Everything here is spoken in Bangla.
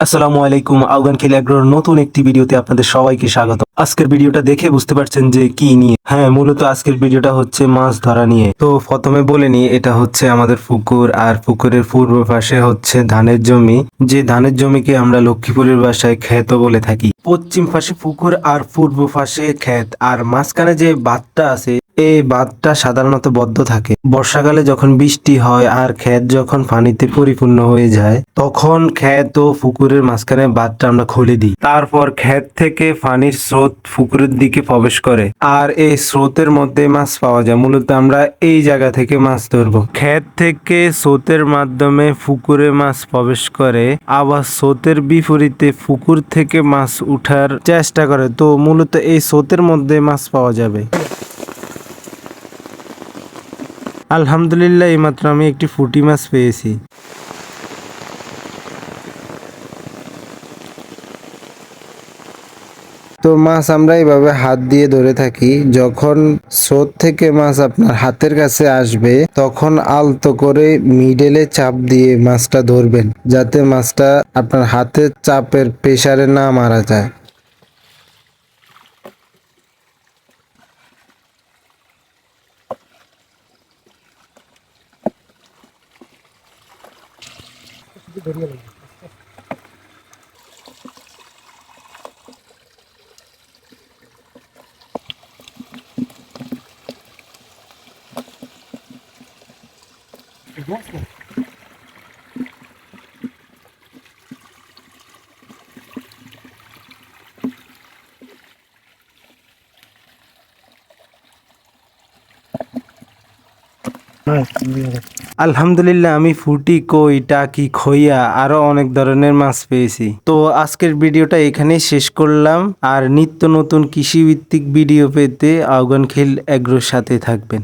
আসসালামু আলাইকুম আফগান খেলে আগ্রহ নতুন একটি ভিডিওতে আপনাদের সবাইকে স্বাগত। আজকের ভিডিওটা দেখে বুঝতে পারছেন যে কি নিয়ে। হ্যাঁ মূলত আজকের ভিডিওটা হচ্ছে মাছ ধরা নিয়ে। তো প্রথমে বলে নিই, এটা হচ্ছে আমাদের পুকুর, আর পুকুরের পূর্ব পাশে হচ্ছে ধানের জমি। যে ধানের জমিকে আমরা লক্ষ্মীপুরের বাসায় ক্ষেত বলে থাকি। পশ্চিম পাশে পুকুর আর পূর্ব পাশে ক্ষেত। আর মাঝখানে যে বাঁধটা আছে এই বাঁধটা সাধারণত বদ্ধ থাকে। বর্ষাকালে যখন বৃষ্টি হয় আর ক্ষেত যখন পানিতে পরিপূর্ণ হয়ে যায়, তখন ক্ষেত ও পুকুরের মাঝখানে বাঁধটা আমরা খুলে দিই। তারপর ক্ষেত থেকে পানির স্রোত পুকুরের দিকে প্রবেশ করে। আর এই স্রোতের মধ্যে মাছ পাওয়া যায়। মূলত আমরা এই জায়গা থেকে মাছ ধরবো। ক্ষেত থেকে স্রোতের মাধ্যমে পুকুরে মাছ প্রবেশ করে। আবার স্রোতের বিপরীতে পুকুর থেকে মাছ উঠার চেষ্টা করে। তো মূলত এই স্রোতের মধ্যে মাছ পাওয়া যাবে। আলহামদুলিল্লাহ, এইমাত্র আমি একটি ফুটি মাছ পেয়েছি। তো মাছ আমরা এইভাবে হাত দিয়ে ধরে থাকি, যখন স্রোত থেকে মাছ আপনার হাতের কাছে আসবে, তখন আলতো করে মিডেলে চাপ দিয়ে মাছটা ধরবেন, যাতে মাছটা আপনার হাতের চাপের প্রেসারে না মারা যায়। Hadi buraya bak. Согласна? আলহামদুলিল্লাহ, আমি ফুটি, কই, টাকি, খইয়া আরও অনেক ধরনের মাছ পেয়েছি। তো আজকের ভিডিওটা এখানে শেষ করলাম। আর নিত্য নতুন কৃষিভিত্তিক ভিডিও পেতে আফগান খেল এগ্রোর সাথে থাকবেন।